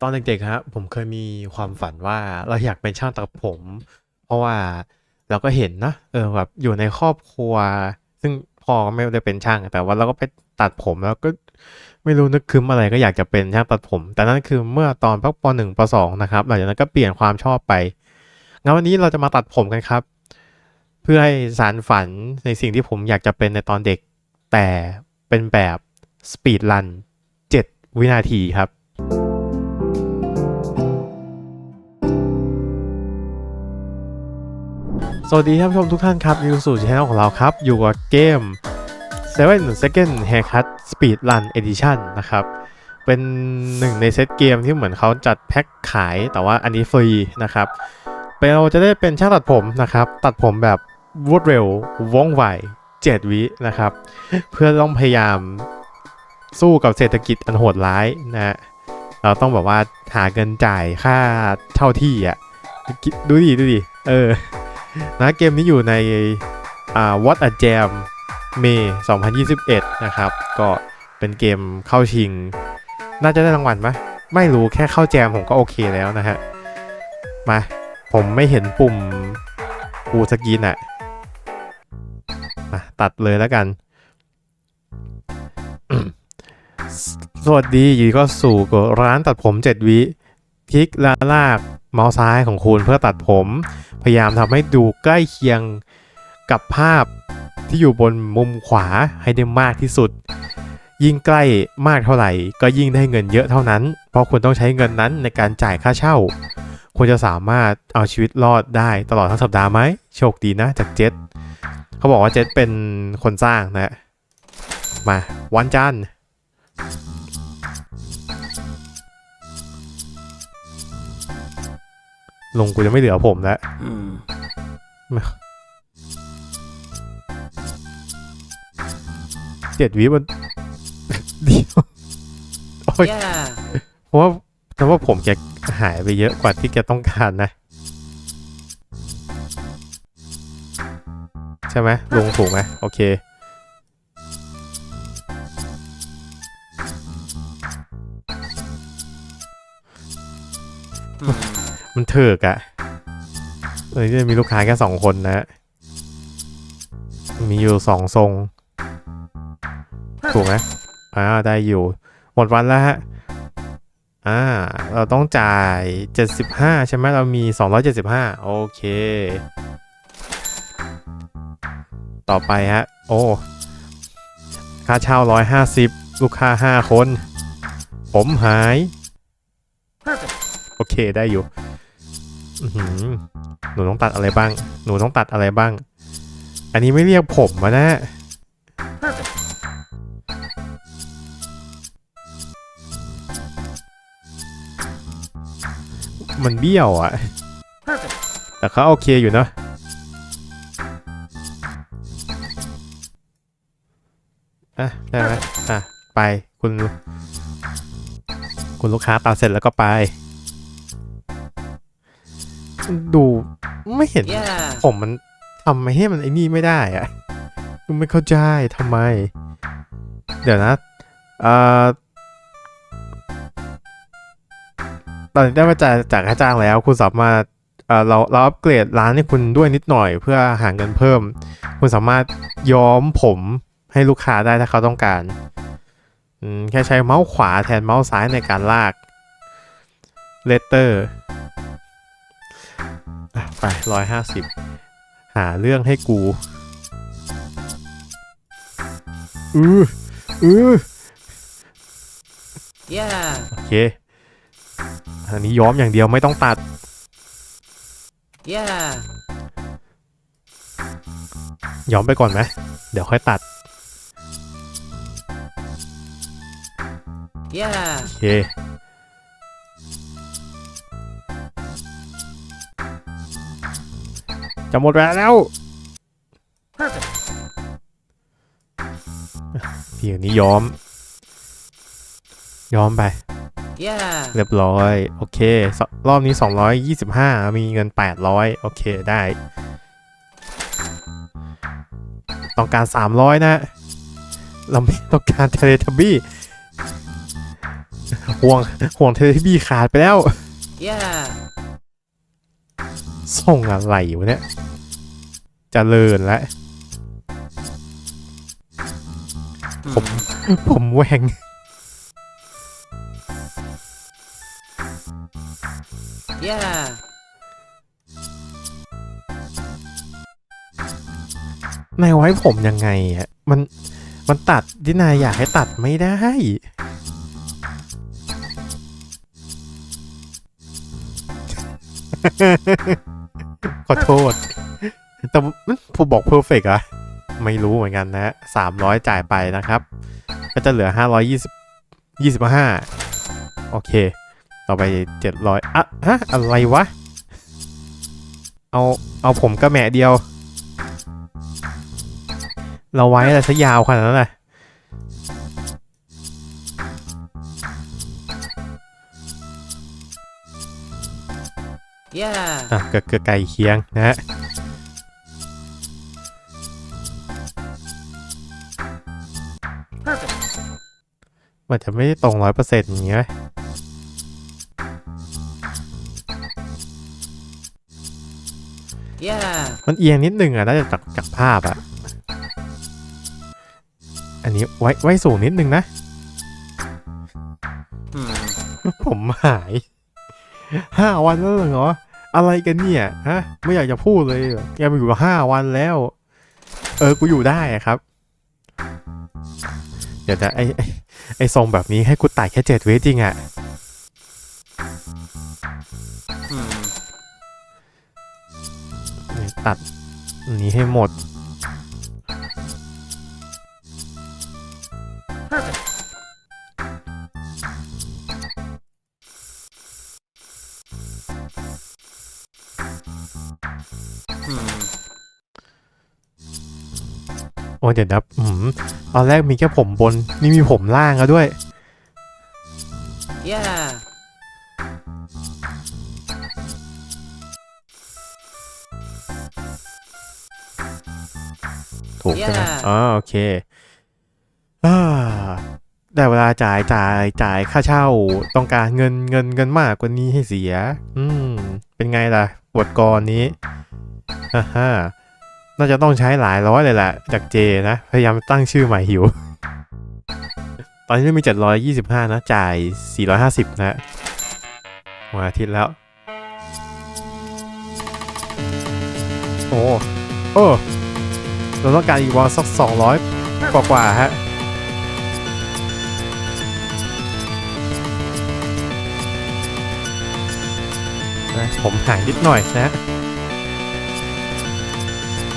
ตอนเด็กๆครับผมเคยมีความฝันว่าเราอยากเป็นช่างตัดผม เพราะว่าเราก็เห็นนะเออแบบอยู่ในครอบครัว ซึ่งพ่อก็ไม่ได้เป็นช่าง แต่ว่าเราก็ไปตัดผมแล้วก็ไม่รู้นึกคืมอะไรก็อยากจะเป็นช่างตัดผม แต่นั่นคือเมื่อตอนพักปหนึ่งปสองนะครับหลังจากนั้นก็เปลี่ยนความชอบไปงั้นวันนี้เราจะมาตัดผมกันครับ เพื่อให้สารฝันในสิ่งที่ผมอยากจะเป็นในตอนเด็ก แต่เป็นแบบสปีดรัน7วินาทีครับ สวัสดีท่านผู้ชมทุกท่านครับอยู่สู่ช่องของเราครับ อยู่กับเกม7 Second Haircut Speed Run Edition นะครับ เป็นหนึ่งในเซตเกมที่เหมือนเขาจัดแพ็คขายแต่ว่าอันนี้ฟรีนะครับเป็นเราจะได้เป็นช่างตัดผมนะครับ ตัดผมแบบรวดเร็วว่องไว7วินะครับ เพื่อต้องพยายามสู้กับเศรษฐกิจอันโหดร้ายนะฮะเราต้องแบบว่าหาเงินจ่ายค่าเช่าที่อะดูดิดูดิเออ นะเกมนี้อยู่ในอ่า What a Jam May 2021 นะครับ ก็เป็นเกมเข้าชิง น่าจะได้รางวัลไหมไม่รู้แค่เข้าแจมผมก็โอเคแล้วนะฮะ มา ผมไม่เห็นปุ่มฟูสกรีนอะมาตัดเลยแล้วกัน สวัสดีอยินดีก็สู่ร้านตัดผม 7 วิคลิกและลากเมาส์ซ้ายของคุณเพื่อตัดผม พยายามทำให้ดูใกล้เคียงกับภาพที่อยู่บนมุมขวาให้ได้มากที่สุด ยิ่งใกล้มากเท่าไหร่ ก็ยิ่งได้เงินเยอะเท่านั้น เพราะคุณต้องใช้เงินนั้นในการจ่ายค่าเช่า คุณจะสามารถเอาชีวิตรอดได้ตลอดทั้งสัปดาห์ไหมโชคดีนะจากเจ็ตเขาบอกว่าเจ็ตเป็นคนสร้างนะ มาวันจันทร์ ลงกูจะไม่เหลือผมแล้วเจ็ดวิมันเดียวโอ้ย Yeah. เพราะว่าเพราะว่าผมแกหายไปเยอะกว่าที่แกต้องการนะ ใช่ไหมลงถูกไหมโอเค มันเถิกอะเออจะมีลูกค้าแค่สองคนนะ มีอยู่สองทรง ถูกไหมอ่าได้อยู่ หมดวันแล้วฮะ อ่า เราต้องจ่าย 75 ใช่ไหมเรามี 275 โอเค ต่อไปฮะ โอ้ ค่าเช่า 150 ลูกค้า 5 คน ผมหาย Perfect. โอเคได้อยู่อื้อ หืหนูต้องตัดอะไรบ้าง หนูต้องตัดอะไรบ้าง อันนี้ไม่เรียกผมมานะ มันเบี้ยวอะแต่เขาโอเคอยู่เนอะอะได้ไหมอะ ไปคุณ คุณลูกค้าตัดเสร็จแล้วก็ไป ดูไม่เห็น Yeah. ผมมันทำไมให้มันไอ้นี่ไม่ได้อะดูไม่เข้าใจทำไม เดี๋ยวนะเอ่อตอนนี้ได้มาจ่ายจากค่าจ้างแล้ว คุณสามารถเอ่อเราเราอัปเกรดร้านให้คุณด้วยนิดหน่อยเพื่อหาเงินเพิ่ม คุณสามารถย้อมผมให้ลูกค้าได้ถ้าเขาต้องการอืมแค่ใช้เมาส์ขวาแทนเมาส์ซ้ายในการลากเลเตอร์อะ ไปร้อยห้าสิบหาเรื่องให้กู อืออือ Yeah. โอเค อันนี้ย้อมอย่างเดียวไม่ต้องตัด Yeah. ย้อมไปก่อนไหม เดี๋ยวค่อยตัด Yeah. โอเค จะหมดเวลาแล้ว Perfect. พี่อันนี้ย้อมย้อมไป Yeah. เรียบร้อย โอเคสรอบนี้ 225 มีเงิน 800 โอเคได้ ต้องการ 300 นะ เราไม่ต้องการเทเลทับบี้ห่วงห่วงเทเลบี้ขาดไปแล้ว Yeah. ส่งอะไรวะเนี่ยเจริญแล้วผมผมแหวง Yeah. นายไว้ผมยังไงอะมัน มันตัดที่นายอยากให้ตัดไม่ได้ ขอโทษ แต่มันผมบอกเพอร์เฟกอะไม่รู้เหมือนกันนะสามร้อยจ่ายไปนะครับ ก็จะเหลือห้าร้อยยี่สิบยี่สิบห้าโอเค ต่อไปเจ็ดร้อยอะฮะอะไรวะ เอา เอาผมกระแหมะเดียว เราไว้อะไรซะยาวขนาดนั้นน่ะ อะเกือบเกือบไก่เคียงนะฮะ Perfect. มันจะไม่ได้ตรงร้อยเปอร์เซ็นต์อย่างเงี้ย Yeah. มันเอียงนิดนึงอะน่าจะจากจากภาพอะ อันนี้ไว้ไว้สูงนิดนึงนะ Hmm. ผมหายห้าวันแล้วเหรอ อะไรกันเนี่ยฮะไม่อยากจะพูดเลยเหรอแกมาอยู่ห้าวันแล้ว เออกูอยู่ได้อะครับ เดี๋ยวจะไอไอไอทรงแบบนี้ให้กูไต่แค่เจ็ดเวทจริงอะ Hmm. นี่ตัดอันนี้ให้หมด โอ้ยเดี๋ยวนะอืมตอนแรกมีแค่ผมบน นี่มีผมล่างแล้วด้วย Yeah. ถูกใช่ไหม Yeah อ๋อโอเคอ่าได้เวลาจ่ายจ่ายจ่ายค่าเช่า ต้องการเงินเงินเงินมากกว่านี้ให้เสีย อืม เป็นไงล่ะบทกรนี้ ฮ่าฮ่าน่าจะต้องใช้หลายร้อยเลยแหละ จากเจนะ พยายามตั้งชื่อใหม่หิว ตอนนี้มี 725 นะ จ่าย 450 นะวันอาทิตย์แล้ว โอ้โอ้เราต้องการอีกวอลสักสองร้อยกว่ากว่าฮะนะผมหายนิดหน่อยนะ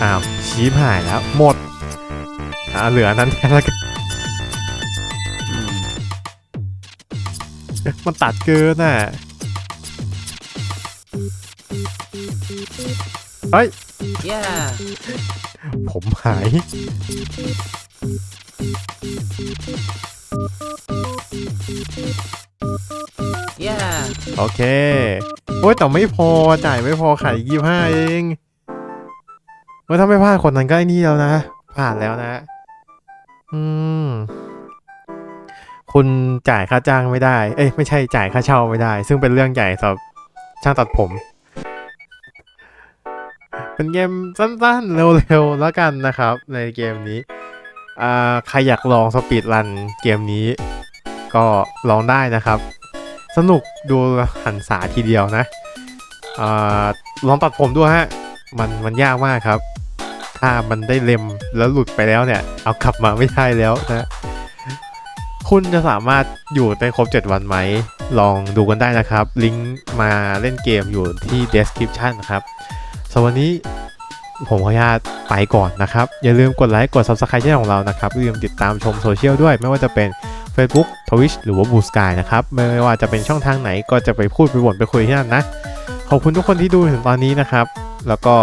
อ้าวชี้หายแล้ว หมดอ่าเหลืออันนั้นแทนแล้วกัน Hmm. มันตัดเกินน่ะเฮ้ย Yeah. ผมหาย Yeah. โอเค โอ้ยแต่ไม่พอจ่ายไม่พอขายยี่ห้าเอง เมื่อถ้าไม่พลาดคนนั้นก็ไอ้นี่แล้วนะ ผ่านแล้วนะ อืม คุณจ่ายค่าจ้างไม่ได้ เอ้ยไม่ใช่จ่ายค่าเช่าไม่ได้ ซึ่งเป็นเรื่องใหญ่สำหรับช่างตัดผม เป็นเกมสั้นๆ เร็วๆ แล้วกันนะครับ ในเกมนี้ อ่า ใครอยากลองสปีดรันเกมนี้ ก็ลองได้นะครับ สนุกดูหันษาทีเดียวนะอาลองตัดผมด้วยฮะมันมันยากมากครับ ถ้ามันได้เล็มแล้วหลุดไปแล้วเนี่ย เอากลับมาไม่ได้แล้วนะคุณจะสามารถอยู่ได้ครบ 7 วันไหม ลองดูกันได้นะครับ ลิงก์มาเล่นเกมอยู่ที่ description นะครับสำหรับวันนี้ผมขออนุญาตไปก่อนนะครับ อย่าลืมกดไลค์ กด subscribe ช่องของเรานะครับอย่าลืมติดตามชมโซเชียลด้วย ไม่ว่าจะเป็น Facebook Twitch หรือว่า Blue Sky นะครับ ไม่ว่าจะเป็นช่องทางไหนก็จะไปพูดไปบ่นไปคุยที่นั่นนะ ขอบคุณทุกคนที่ดูถึงตอนนี้นะครับ แล้วก็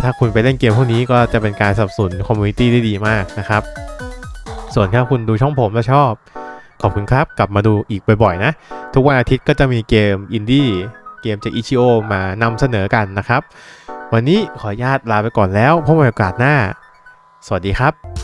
ถ้าคุณไปเล่นเกมพวกนี้ก็จะเป็นการสนับสนุนคอมมูนิตี้ได้ดีมากนะครับ ส่วนถ้าคุณดูช่องผมแล้วชอบ ขอบคุณครับ กลับมาดูอีกบ่อยๆนะ ทุกวันอาทิตย์ก็จะมีเกมอินดี้เกมจากอิชิโอมานำเสนอกันนะครับ วันนี้ขออนุญาตลาไปก่อนแล้วพบกันโอกาสหน้า สวัสดีครับ